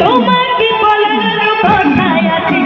তোমাকে বলার কথায় আছে।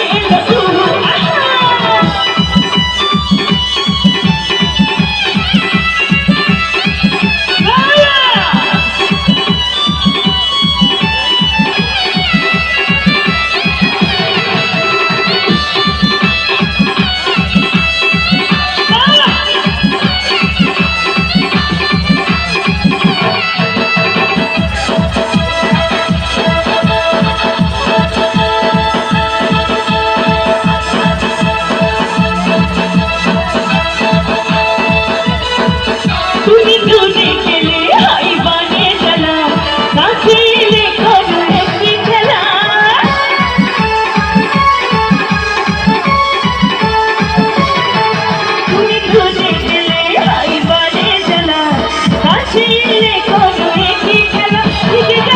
দেখো দেখি খেলা?